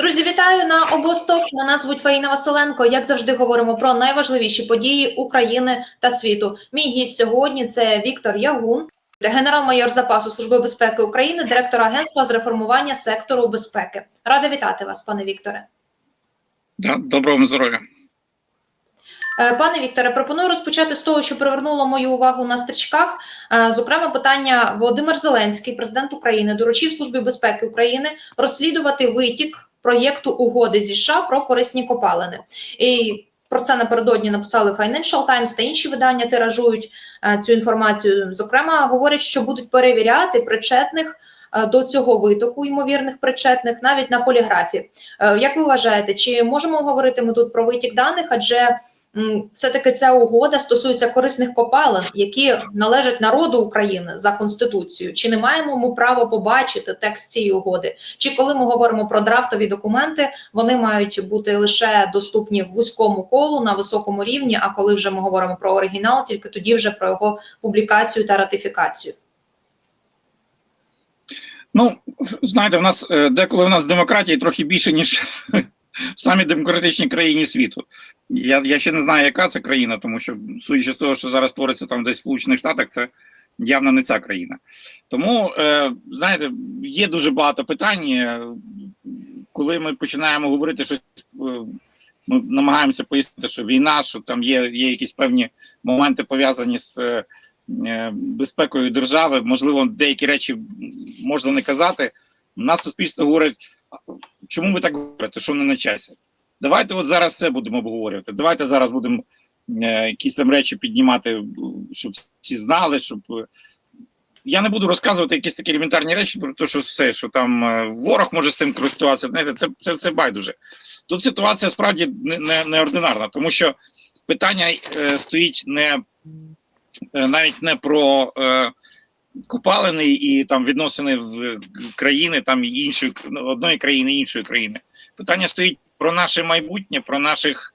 Друзі, вітаю на обосток. Мене звуть Фаїна Василенко. Як завжди, говоримо про найважливіші події України та світу. Мій гість сьогодні це Віктор Ягун, генерал-майор запасу Служби безпеки України, директор агентства з реформування сектору безпеки. Рада вітати вас, пане Вікторе. Да, доброго вам здоров'я. Е, Пане Вікторе, пропоную розпочати з того, що привернуло мою увагу на стрічках. Е, Зокрема, питання Володимир Зеленський, президент України, доручив Службі безпеки України розслідувати витік проєкту угоди зі США про корисні копалини. І про це напередодні написали Financial Times та інші видання тиражують е, цю інформацію. Зокрема, говорять, що будуть перевіряти причетних. е, До цього витоку ймовірних причетних навіть на поліграфі. Е, Як ви вважаєте, чи можемо говорити ми тут про витік даних? Адже все-таки ця угода стосується корисних копалин, які належать народу України за конституцією. Чи не маємо ми право побачити текст цієї угоди? Чи коли ми говоримо про драфтові документи, вони мають бути лише доступні в вузькому колу на високому рівні? А коли вже ми говоримо про оригінал, тільки тоді вже про його публікацію та ратифікацію? Ну, знаєте, в нас е, деколи в нас демократії трохи більше, ніж в самій демократичній країні світу. Я, я ще не знаю, яка це країна, тому що, судячи з того, що зараз твориться там десь в Сполучених Штатах, це явно не ця країна. Тому, е, знаєте, є дуже багато питань. е, Коли ми починаємо говорити щось, е, ми намагаємося пояснити, що війна, що там є, є якісь певні моменти пов'язані з. е, е, безпекою держави, можливо, деякі речі можна не казати. У нас суспільство говорить, чому ви так говорите, що не на часі? Давайте от зараз все будемо обговорювати. Давайте зараз будемо е, якісь там речі піднімати, щоб всі знали, щоб. е, Я не буду розказувати якісь такі елементарні речі про те, що все, що там е, ворог може з тим користуватися. Знаєте, це, це, це байдуже. Тут ситуація справді не, не, неординарна, тому що питання е, стоїть не навіть не про е, копалини і там відносини в країни, там іншої ну, одної країни, іншої країни. Питання стоїть про наше майбутнє, про наших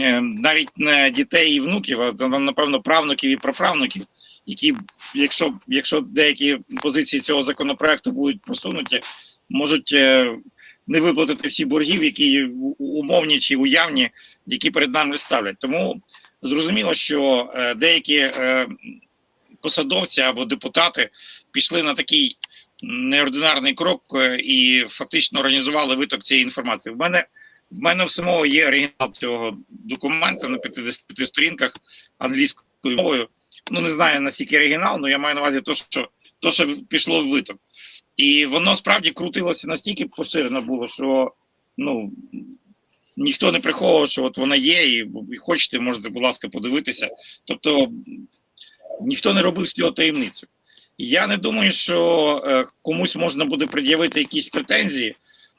е, навіть не дітей і внуків, а напевно правнуків і праправнуків, які, якщо, якщо деякі позиції цього законопроекту будуть просунуті, можуть е, не виплатити всі боргів, які умовні чи уявні, які перед нами ставлять. Тому зрозуміло, що е, деякі посадовці або депутати пішли на такий неординарний крок і фактично організували виток цієї інформації. В мене в мене в самого є оригінал цього документа на 55 сторінках англійською мовою. Ну не знаю наскільки оригінал, але я маю на увазі то, що то, що пішло в виток. І воно справді крутилося настільки поширено було, що ну ніхто не приховував, що от вона є, і, і хочете, можете, будь ласка, подивитися. Тобто ніхто не робив з цього таємницю. Я не думаю, що е, комусь можна буде пред'явити якісь претензії,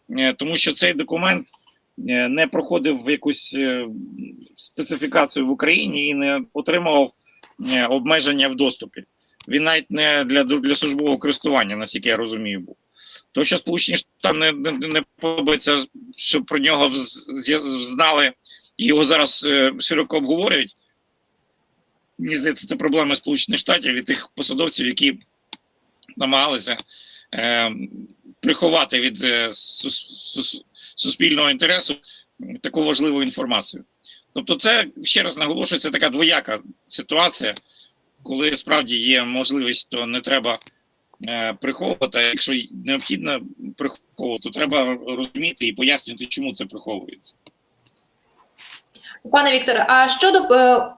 е, тому що цей документ не проходив якусь е, специфікацію в Україні і не отримував е, обмеження в доступі. Він навіть не для, для службового користування, наскільки я розумію, був. То, що Сполучені Штати не, не, не подобається, що про нього знали і його зараз е, широко обговорюють. Мені здається, це проблема Сполучених Штатів і тих посадовців, які намагалися е, приховати від е, сус- сус- суспільного інтересу таку важливу інформацію. Тобто, це ще раз наголошую, це така двояка ситуація, коли справді є можливість, то не треба е, приховувати. А якщо необхідно приховувати, то треба розуміти і пояснювати, чому це приховується. Пане Вікторе, а щодо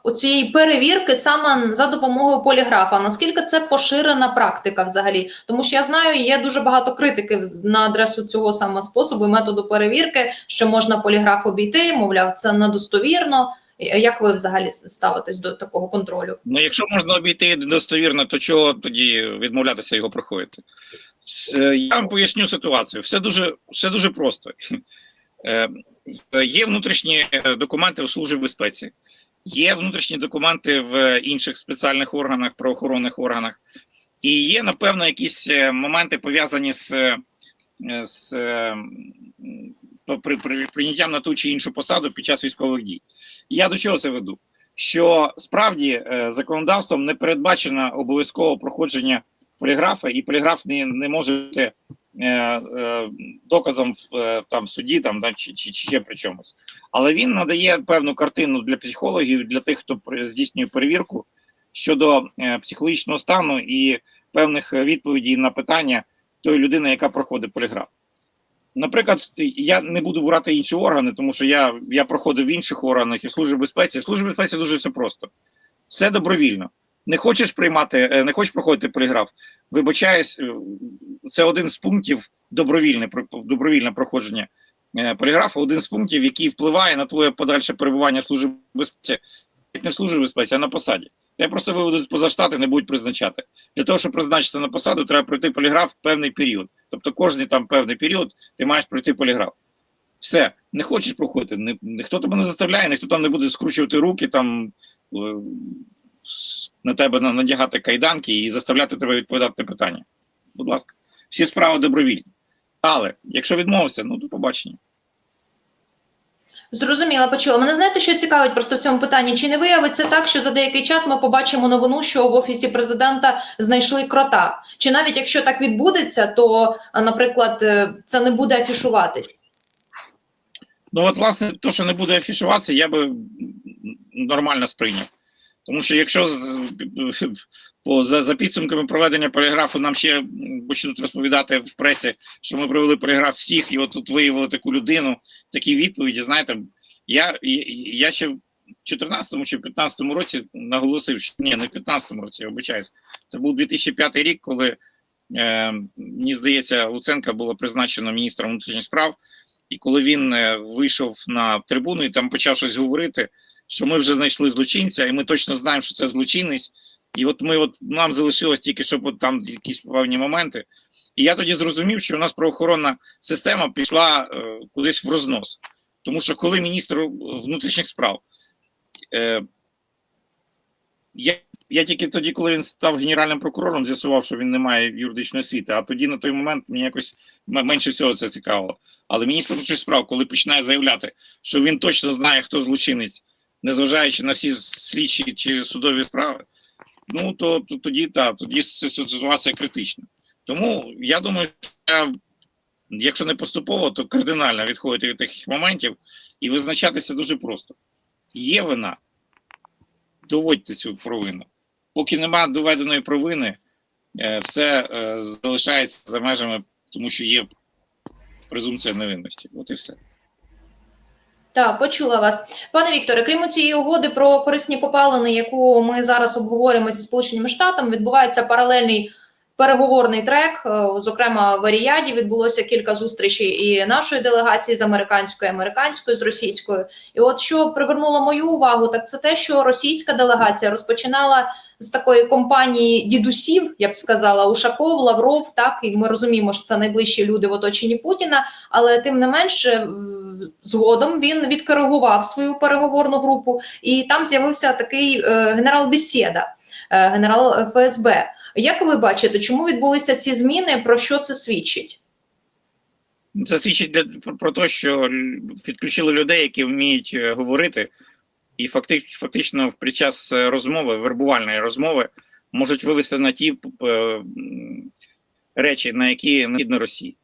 е, цієї перевірки саме за допомогою поліграфа, наскільки це поширена практика взагалі? Тому що я знаю, є дуже багато критики на адресу цього саме способу і методу перевірки, що можна поліграф обійти, мовляв, це недостовірно. Е, Як ви взагалі ставитесь до такого контролю? Ну, якщо можна обійти достовірно, то чого тоді відмовлятися його проходити? Е, Я вам поясню ситуацію. Все дуже, все дуже просто. Є внутрішні е, документи в Службі безпеці, є внутрішні документи в інших спеціальних органах, правоохоронних органах, і є, напевно, якісь е, моменти пов'язані з, е, з при, при, прийняттям на ту чи іншу посаду під час військових дій. Я до чого це веду? що справді законодавством не передбачено обов'язково проходження поліграфа, і поліграф не, не може бути е, е, доказом в, е, там, в суді там, да, чи, чи, ще при чомусь. Але він надає певну картину для психологів, для тих, хто здійснює перевірку щодо психологічного стану і певних відповідей на питання тої людини, яка проходить поліграф. Наприклад, я не буду брати інші органи, тому що я, я проходив в інших органах і в службі безпеці. В службі безпеці дуже все просто. Все добровільно. Не хочеш приймати, е, не хочеш проходити поліграф. Вибачаюсь, е, це один з пунктів добровільне, добровільне проходження е, поліграфу, один з пунктів, який впливає на твоє подальше перебування в службі безпеці, не в службі безпеці, а на посаді. Я просто виведу поза штати, не будуть призначати. Для того, щоб призначити на посаду, треба пройти поліграф в певний період. Тобто кожний там певний період ти маєш пройти поліграф. Все, не хочеш проходити, ніхто тебе не заставляє, ніхто там не буде скручувати руки, там на тебе надягати кайданки і заставляти тебе відповідати на питання. Будь ласка, всі справи добровільні. Але якщо відмовився, ну до побачення. Зрозуміла, почула. Мене знаєте, що цікавить просто в цьому питанні? Чи не виявиться так, що за деякий час ми побачимо новину, що в офісі президента знайшли крота? Чи навіть якщо так відбудеться, то, наприклад, е, це не буде афішуватись? Ну, от, власне, то, що не буде афішуватися, я би нормально сприйняв. Тому що якщо по, за, за підсумками проведення поліграфу нам ще почнуть розповідати в пресі, що ми провели поліграф всіх, і от тут виявили таку людину, такі відповіді, знаєте, я, я, ще в 14 чи в 15 році наголосив, що ні, не в 15 році, я обичаюсь. Це був 2005 рік, коли е, мені здається, Луценка було призначено міністром внутрішніх справ. І коли він е, вийшов на трибуну і там почав щось говорити, що ми вже знайшли злочинця, і ми точно знаємо, що це злочинець. І от ми, от нам залишилось тільки, щоб от там якісь певні моменти. І я тоді зрозумів, що у нас правоохоронна система пішла е, кудись в рознос. Тому що коли міністр внутрішніх справ, е, я, я тільки тоді, коли він став генеральним прокурором, з'ясував, що він не має юридичної освіти, а тоді на той момент мені якось менше всього це цікавило. Але міністр внутрішніх справ, коли починає заявляти, що він точно знає, хто злочинець, незважаючи на всі слідчі чи судові справи, ну то, то тоді та тоді ситуація критична. Тому я думаю, що якщо не поступово, то кардинально відходити від таких моментів і визначатися дуже просто. Є вина, доводьте цю провину. Поки немає доведеної провини, е, все е, залишається за межами, тому що є презумпція невинності. От і все. Так, почула вас, пане Вікторе. Крім цієї угоди про корисні копалини, яку ми зараз обговоримо зі сполученими штатами, відбувається паралельний переговорний трек. Е, Зокрема, в Аріяді відбулося кілька зустрічей і нашої делегації з американською, і американською з російською. І от що привернуло мою увагу, так це те, що російська делегація розпочинала з такої компанії дідусів, я б сказала, Ушаков, Лавров. Так і ми розуміємо, що це найближчі люди в оточенні Путіна. Але тим не менше, згодом він відкоригував свою переговорну групу, і там з'явився такий е, генерал Бесєда, е, генерал ФСБ. Як ви бачите, чому відбулися ці зміни? Про що це свідчить? Це свідчить для, про, те, що підключили людей, які вміють е, говорити, і фактично, фактично під час е, розмови, вербувальної розмови, можуть вивести на ті е, речі, на які необхідно Росії.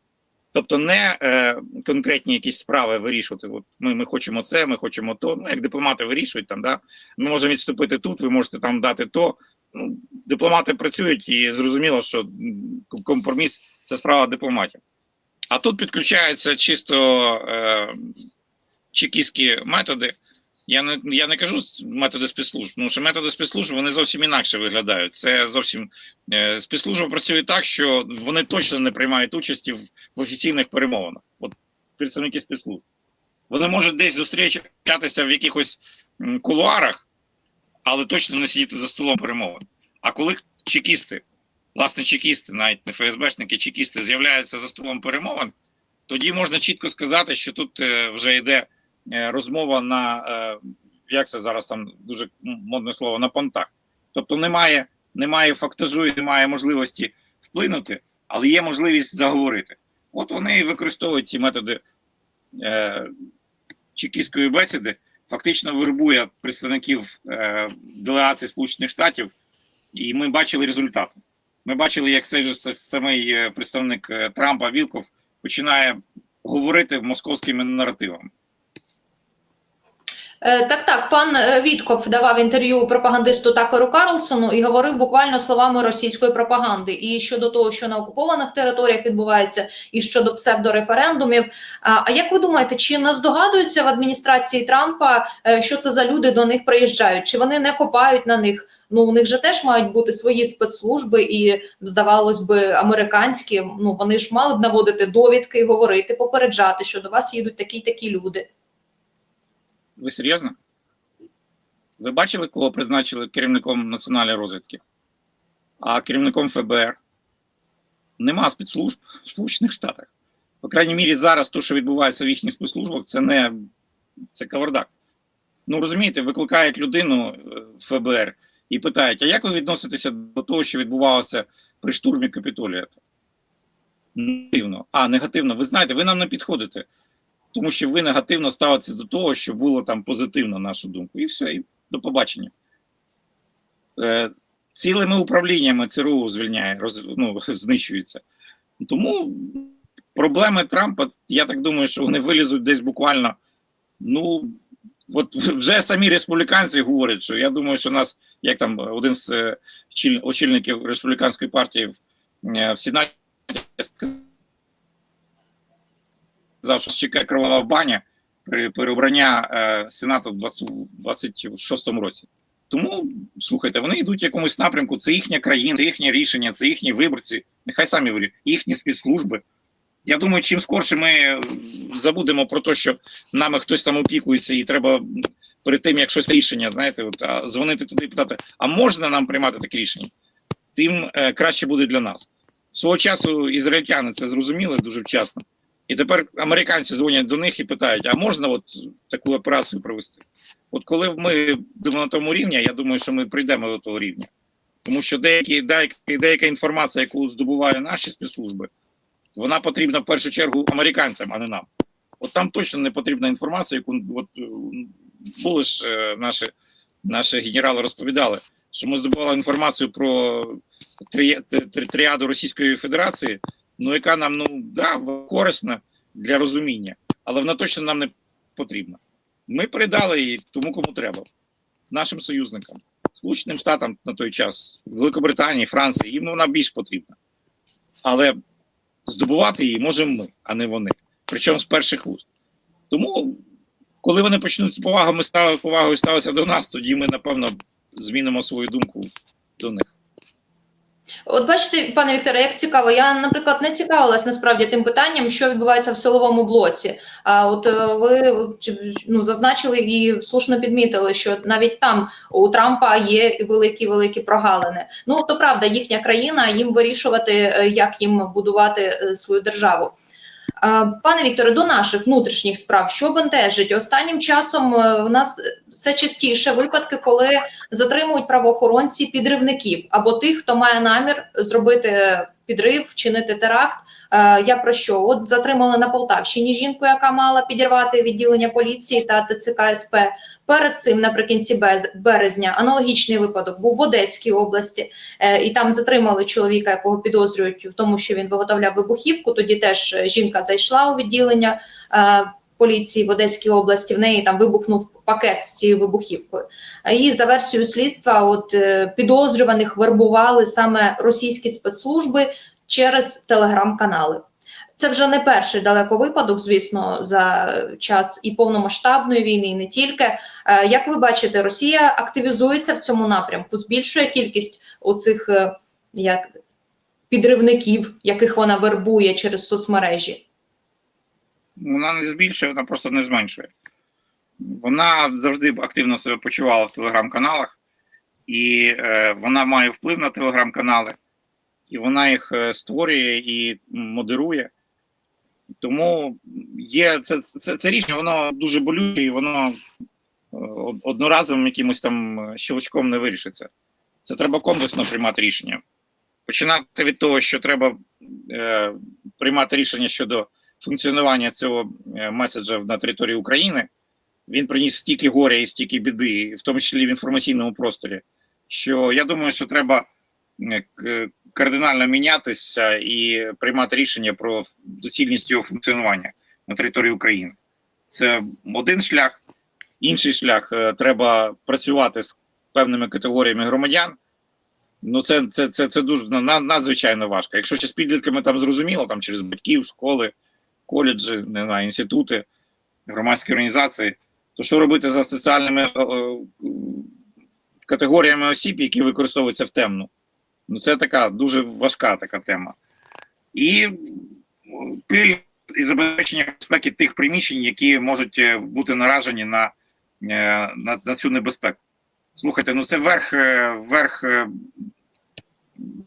Тобто не е, конкретні якісь справи вирішувати. От ми, ми хочемо це, ми хочемо то. Ну, як дипломати вирішують там, да? ми можемо відступити тут, ви можете там дати то. Ну, дипломати працюють і зрозуміло, що компроміс це справа дипломатів. А тут підключаються чисто е, чекістські методи. Я не, я не кажу методи спецслужб, тому що методи спецслужб вони зовсім інакше виглядають. Це зовсім е, спецслужба працює так, що вони точно не приймають участі в, в офіційних перемовинах. От представники спецслужб. Вони можуть десь зустрічатися в якихось кулуарах, але точно не сидіти за столом перемовин. А коли чекісти, власне, чекісти, навіть не ФСБшники, чекісти з'являються за столом перемовин, тоді можна чітко сказати, що тут е, вже йде е, розмова на е, як це зараз там дуже модне слово на понтах. Тобто немає, немає фактажу і немає можливості вплинути, але є можливість заговорити. От вони використовують ці методи е, чекістської бесіди, фактично вербує представників е, делегації Сполучених Штатів, і ми бачили результат. Ми бачили, як цей же самий е, представник е, Трампа Вілков починає говорити московськими наративами. Е, Так, так, пан е, Вітков давав інтерв'ю пропагандисту Такеру Карлсону і говорив буквально словами російської пропаганди. І щодо того, що на окупованих територіях відбувається, і щодо псевдореферендумів. А, як ви думаєте, чи не здогадуються в адміністрації Трампа, е, що це за люди до них приїжджають? Чи вони не копають на них? Ну у них же теж мають бути свої спецслужби, і здавалось би, американські. Ну вони ж мали б наводити довідки, говорити, попереджати, що до вас їдуть такі такі люди. Ви серйозно? Ви бачили, кого призначили керівником національної розвідки? А керівником ФБР? Нема спецслужб в Сполучених Штатах. По крайній мірі, зараз те, що відбувається в їхніх спецслужбах, це не це кавардак. Ну розумієте, викликають людину е, в ФБР і питають: а як ви відноситеся до того, що відбувалося при штурмі Капітолія? Негативно. А, негативно. Ви знаєте, ви нам не підходите тому що ви негативно ставитеся до того, що було там позитивно, на нашу думку. І все, і до побачення. Е, цілими управліннями ЦРУ звільняє, роз, ну, знищується. Тому проблеми Трампа, я так думаю, що вони вилізуть десь буквально. Ну, от вже самі республіканці говорять, що я думаю, що нас, як там один з е, очільників республіканської партії е, в Сенаті сказав, що чекає кровава баня при переобрання е, Сенату в 2026 році. Тому слухайте, вони йдуть в якомусь напрямку. Це їхня країна, це їхнє рішення, це їхні виборці. Нехай самі вирішують, їхні спецслужби. Я думаю, чим скорше ми забудемо про те, що нами хтось там опікується, і треба перед тим, як щось рішення, знаєте, от, а, дзвонити туди і питати, а можна нам приймати таке рішення? Тим е, краще буде для нас. Свого часу ізраїльтяни це зрозуміли дуже вчасно. І тепер американці дзвонять до них і питають: а можна от таку операцію провести? От коли ми будемо на тому рівні, я думаю, що ми прийдемо до того рівня. Тому що деякі, деяка, деяка інформація, яку здобувають наші спецслужби, вона потрібна в першу чергу американцям, а не нам. От там точно не потрібна інформація, яку от, були ж е, наші, наші генерали розповідали, що ми здобували інформацію про тріаду Російської Федерації, ну яка нам ну да, корисна для розуміння, але вона точно нам не потрібна. Ми передали її тому, кому треба, нашим союзникам, Сполученим Штатам на той час, Великобританії, Франції, їм вона більш потрібна. Але здобувати її можемо ми, а не вони. Причому з перших вуст. Тому, коли вони почнуть з повагами ставити повагою ставитися до нас, тоді ми, напевно, змінимо свою думку до них. От бачите, пане Вікторе, як цікаво, я, наприклад, не цікавилась насправді тим питанням, що відбувається в силовому блоці. А от е, ви ну, зазначили і слушно підмітили, що навіть там у Трампа є великі великі прогалини. Ну то правда, їхня країна, їм вирішувати, е, як їм будувати е, свою державу. А, Пане Вікторе, до наших внутрішніх справ, що бентежить? Останнім часом е, у нас все частіше випадки, коли затримують правоохоронці підривників або тих, хто має намір зробити підрив, вчинити теракт. Е, я про що? От затримали на Полтавщині жінку, яка мала підірвати відділення поліції та ТЦК СП. Перед цим, наприкінці березня, аналогічний випадок був в Одеській області, е, і там затримали чоловіка, якого підозрюють в тому, що він виготовляв вибухівку. Тоді теж жінка зайшла у відділення. е, Поліції в Одеській області в неї там вибухнув пакет з цією вибухівкою. І за версією слідства, от е, підозрюваних вербували саме російські спецслужби через телеграм-канали. Це вже не перший далеко випадок, звісно, за час і повномасштабної війни, і не тільки. Е, Як ви бачите, Росія активізується в цьому напрямку, збільшує кількість оцих е, як підривників, яких вона вербує через соцмережі. Вона не збільшує, вона просто не зменшує. Вона завжди активно себе почувала в телеграм-каналах, і е, вона має вплив на телеграм-канали, і вона їх е, створює і модерує. Тому є це, це, це рішення, воно дуже болюче, і воно е, одноразовим якимось там е, щелчком не вирішиться. Це треба комплексно приймати рішення. Починати від того, що треба е, приймати рішення щодо функціонування цього е, меседжа на території України, він приніс стільки горя і стільки біди, в тому числі в інформаційному просторі. Що я думаю, що треба е, кардинально мінятися і приймати рішення про доцільність його функціонування на території України. Це один шлях. Інший шлях е, треба працювати з певними категоріями громадян. Ну, це, це, це, це дуже надзвичайно важко. Якщо ще з підлітками там зрозуміло, там через батьків, школи, коледжі, не знаю, інститути, громадські організації, то що робити за соціальними е, е, категоріями осіб, які використовуються в темну? Ну, це така дуже важка така тема. І м, пиль і забезпечення безпеки тих приміщень, які можуть е, бути наражені на, е, на, на цю небезпеку. Слухайте, ну це верх, е, верх е,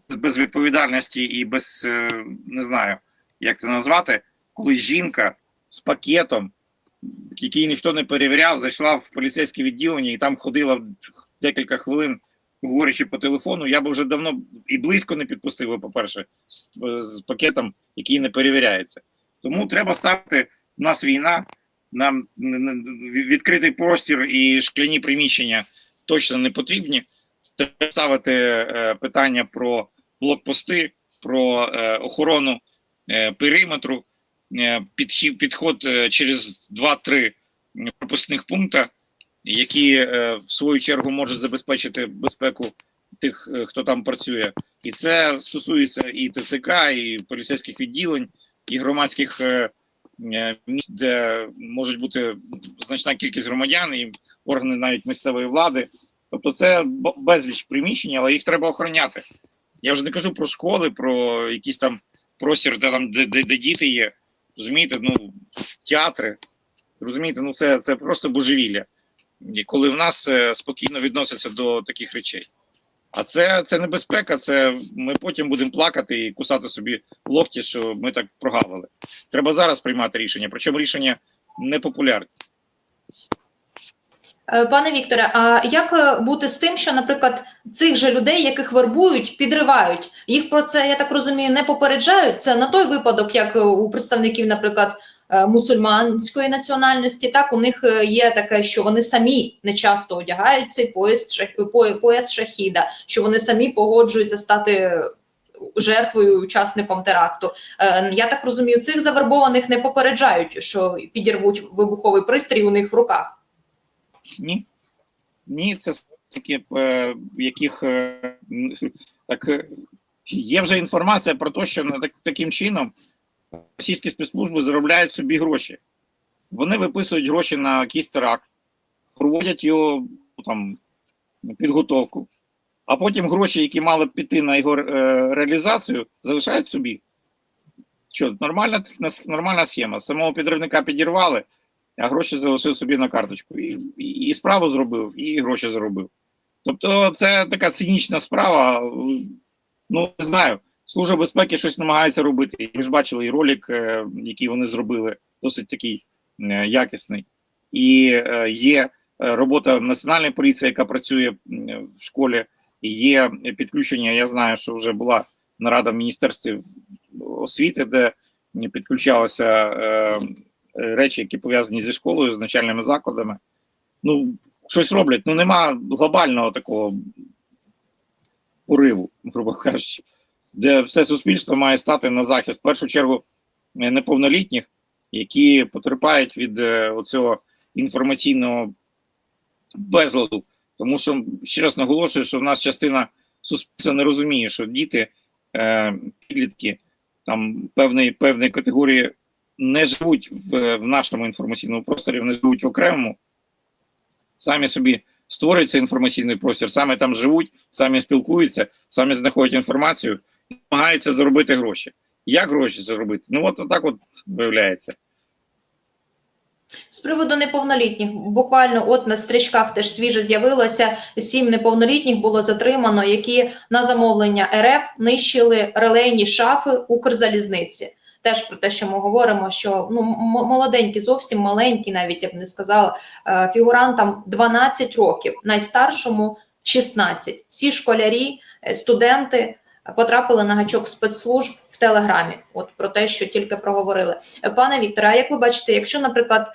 безвідповідальності і без е, не знаю, як це назвати, коли жінка з пакетом, який ніхто не перевіряв, зайшла в поліцейське відділення і там ходила декілька хвилин, говорячи по телефону. Я би вже давно і близько не підпустив, по-перше, з, з пакетом, який не перевіряється. Тому треба ставити у нас війна, нам відкритий простір і шкляні приміщення точно не потрібні. Треба ставити е, питання про блокпости, про е, охорону е, периметру, підхід, підход е, через 2-3 пропускних пункти, які е, в свою чергу можуть забезпечити безпеку тих, е, хто там працює. І це стосується і ТЦК, і поліцейських відділень, і громадських е, е, місць, де можуть бути значна кількість громадян і органи навіть місцевої влади. Тобто це безліч приміщень, але їх треба охороняти. Я вже не кажу про школи, про якісь там простір, де там де, де, де діти є. Розумієте, ну театри. Розумієте, ну це, це просто божевілля. Коли в нас е, спокійно відносяться до таких речей. А це, це небезпека, це ми потім будемо плакати і кусати собі локті, що ми так прогавили. Треба зараз приймати рішення, причому рішення непопулярні. Е, Пане Вікторе, а як е, бути з тим, що, наприклад, цих же людей, яких вербують, підривають, їх про це, я так розумію, не попереджають? Це на той випадок, як е, у представників, наприклад, мусульманської національності, так у них є таке, що вони самі не часто одягають цей пояс, пояс шахіда, що вони самі погоджуються стати жертвою, учасником теракту. Я так розумію, цих завербованих не попереджають, що підірвуть вибуховий пристрій у них в руках. Ні. Ні, це такі, е, яких е, так е, є вже інформація про те, що так, таким чином російські спецслужби заробляють собі гроші. Вони виписують гроші на якийсь теракт, проводять його там підготовку, а потім гроші, які мали б піти на його реалізацію, залишають собі. Що, нормальна, нормальна схема. Самого підривника підірвали, а гроші залишив собі на карточку. І, і, і справу зробив, і гроші заробив. Тобто, це така цинічна справа. Ну, не знаю. Служба безпеки щось намагається робити. Ви ж бачили і ролик, е, який вони зробили, досить такий е, якісний. І е, є робота національної поліції, яка працює в школі. Є підключення. Я знаю, що вже була нарада в міністерстві освіти, де підключалися е, речі, які пов'язані зі школою, з навчальними закладами. Ну, щось роблять. Ну, нема глобального такого пориву, грубо кажучи, де все суспільство має стати на захист. В першу чергу е, неповнолітніх, які потерпають від е, оцього інформаційного безладу. Тому що ще раз наголошую, що в нас частина суспільства не розуміє, що діти, е, підлітки там певної певної категорії не живуть в, в нашому інформаційному просторі, вони живуть в окремому, самі собі створюють цей інформаційний простір, самі там живуть, самі спілкуються, самі знаходять інформацію і намагаються заробити гроші. Як гроші заробити? Ну от так от виявляється. З приводу неповнолітніх, буквально от на стрічках теж свіже з'явилося сім неповнолітніх було затримано, які на замовлення РФ нищили релейні шафи Укрзалізниці. Теж про те, що ми говоримо, що ну молоденькі, зовсім маленькі, навіть я б не сказала, е, фігурантам 12 років, найстаршому 16. Всі школярі, е, студенти потрапили на гачок спецслужб в телеграмі. От про те, що тільки проговорили. Е, Пане Вікторе, а як ви бачите, якщо, наприклад,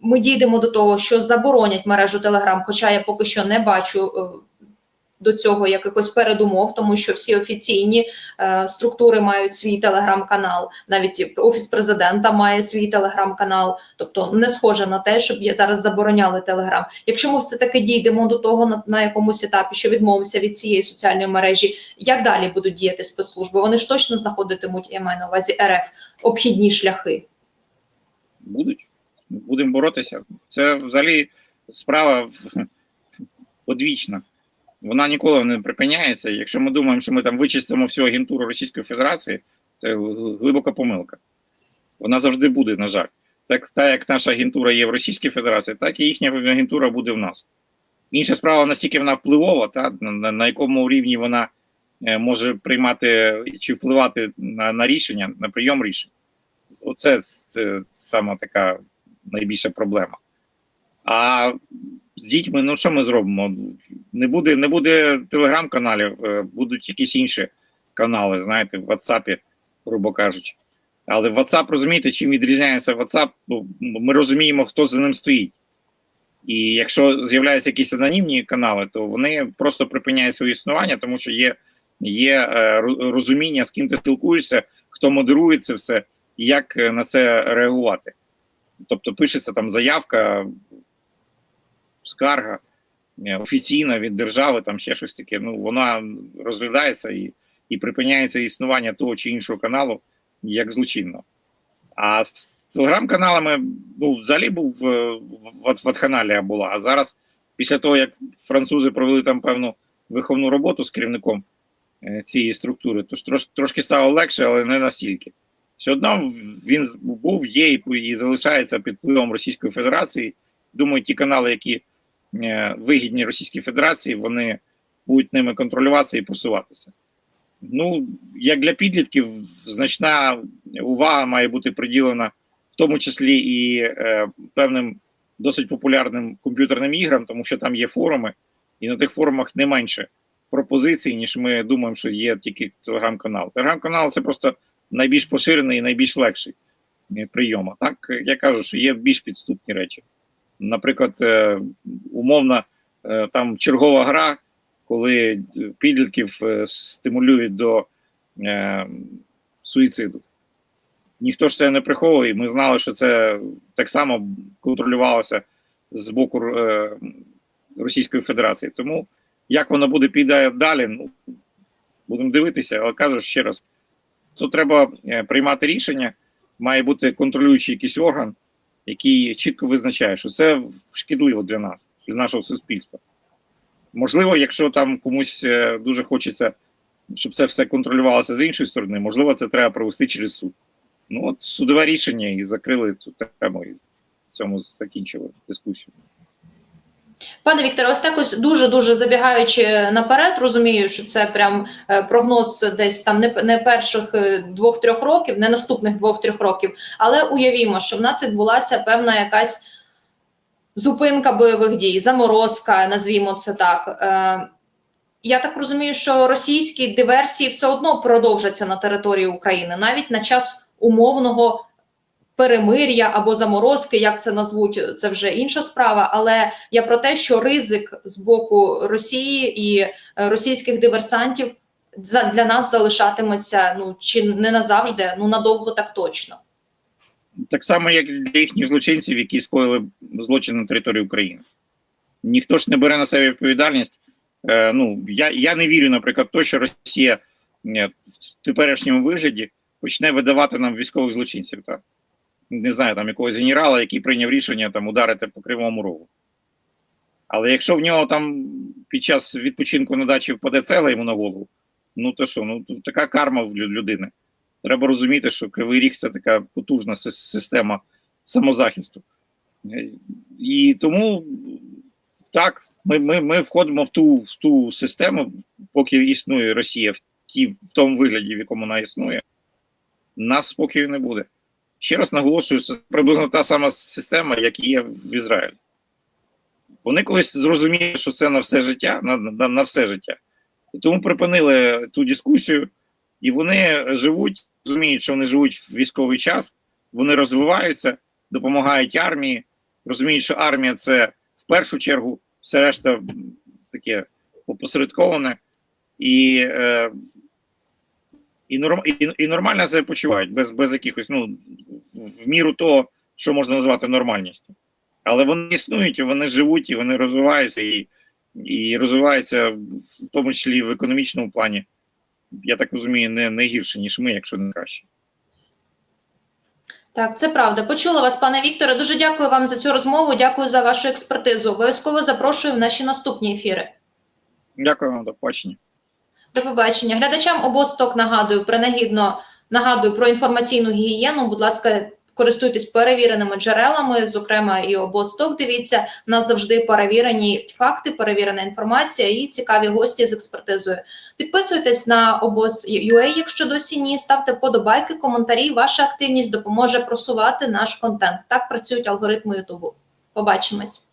ми дійдемо до того, що заборонять мережу Телеграм, хоча я поки що не бачу до цього якихось передумов, тому що всі офіційні е, структури мають свій телеграм-канал, навіть офіс президента має свій телеграм-канал. Тобто не схоже на те, щоб є зараз забороняли телеграм. Якщо ми все таки дійдемо до того на, на якомусь етапі, що відмовимося від цієї соціальної мережі, як далі будуть діяти спецслужби? Вони ж точно знаходитимуть, я маю на увазі РФ, обхідні шляхи. Будуть. Будемо боротися. Це взагалі справа одвічна. Вона ніколи не припиняється. Якщо ми думаємо, що ми там вичистимо всю агентуру Російської Федерації, це глибока помилка. Вона завжди буде, на жаль. Так, так як наша агентура є в Російській Федерації, так і їхня агентура буде в нас. Інша справа, наскільки вона впливова, та, на, на якому рівні вона е, може приймати чи впливати на, на рішення, на прийом рішень. Оце це сама така найбільша проблема. А з дітьми, ну що ми зробимо? Не буде не буде телеграм-каналів, е, будуть якісь інші канали, знаєте, в WhatsApp, грубо кажучи. Але WhatsApp, розумієте, чим відрізняється WhatsApp, бо ми розуміємо, хто за ним стоїть. І якщо з'являються якісь анонімні канали, то вони просто припиняють своє існування, тому що є, є е, розуміння, з ким ти спілкуєшся, хто модерує це все, і як е, на це реагувати. Тобто пишеться там заявка, скарга е, офіційна від держави, там ще щось таке. Ну вона розглядається і, і припиняється існування того чи іншого каналу як злочинно. А з телеграм-каналами ну, взагалі був е, ватханалія була. А зараз, після того, як французи провели там певну виховну роботу з керівником е, цієї структури, то трош, трошки стало легше, але не настільки. Все одно він був, є і, залишається під впливом Російської Федерації. Думаю, ті канали, які вигідні Російській Федерації, вони будуть ними контролюватися і просуватися. Ну, як для підлітків, значна увага має бути приділена, в тому числі і е, певним досить популярним комп'ютерним іграм, тому що там є форуми, і на тих форумах не менше пропозицій, ніж ми думаємо, що є тільки телеграм-канал. Телеграм-канал це просто найбільш поширений і найбільш легший е, прийом. Так е, я кажу, що є більш підступні речі. Наприклад, е, умовна е, там чергова гра, коли підлітків е, стимулюють до суїциду. Ніхто ж це не приховує. Ми знали, що це так само контролювалося з боку Російської Федерації. Тому як воно буде піде далі, ну будемо дивитися, але кажу ще раз: то треба приймати рішення, має бути контролюючий якийсь орган, який чітко визначає, що це шкідливо для нас, для нашого суспільства. Можливо, якщо там комусь е, дуже хочеться, щоб це все контролювалося з іншої сторони, можливо, це треба провести через суд. Ну от судове рішення і закрили цю тему, і в цьому закінчили дискусію. Пане Вікторе, ось так ось дуже дуже забігаючи наперед, розумію, що це прям е, прогноз десь там не, не перших е, двох-трьох років, не наступних двох-трьох років. Але уявімо, що в нас відбулася певна якась зупинка бойових дій, заморозка, назвімо це так. Е, я так розумію, що російські диверсії все одно продовжаться на території України, навіть на час умовного перемир'я або заморозки, як це назвуть, це вже інша справа. Але я про те, що ризик з боку Росії і е, російських диверсантів для нас залишатиметься ну чи не назавжди, ну надовго так точно. Так само, як для їхніх злочинців, які скоїли злочин на території України. Ніхто ж не бере на себе відповідальність. Е, ну, я, я не вірю, наприклад, те, що Росія е, в теперішньому вигляді почне видавати нам військових злочинців. Так? Не знаю, там якогось генерала, який прийняв рішення там ударити по Кривому Рогу. Але якщо в нього там під час відпочинку на дачі впаде цегла йому на голову, ну то що, ну така карма в людини. Треба розуміти, що Кривий Ріг це така потужна система самозахисту. І тому так, ми, ми, ми входимо в ту, в ту систему, поки існує Росія в, ті, в тому вигляді, в якому вона існує, нас спокою не буде. Ще раз наголошую, це приблизно та сама система, як є в Ізраїлі. Вони колись зрозуміли, що це на все життя, на, на, на все життя. І тому припинили ту дискусію, і вони живуть, розуміють, що вони живуть в військовий час, вони розвиваються, допомагають армії, розуміють, що армія це в першу чергу все решта таке опосередковане і, е, і, норм, і, і нормально себе почувають без, без якихось, ну, в міру того, що можна назвати нормальністю. Але вони існують, і вони живуть, і вони розвиваються, і, і розвиваються в тому числі в економічному плані. Я так розумію, не, не гірше, ніж ми, якщо не краще. Так, це правда. Почула вас, пане Вікторе. Дуже дякую вам за цю розмову. Дякую за вашу експертизу. Обов'язково запрошую в наші наступні ефіри. Дякую вам, до побачення. До побачення. Глядачам обосток нагадую, принагідно нагадую про інформаційну гігієну. Будь ласка, користуйтесь перевіреними джерелами, зокрема і обосток. Дивіться, у нас завжди перевірені факти, перевірена інформація і цікаві гості з експертизою. Підписуйтесь на обоз.ua, якщо досі ні. Ставте подобайки, коментарі. Ваша активність допоможе просувати наш контент. Так працюють алгоритми Ютубу. Побачимось.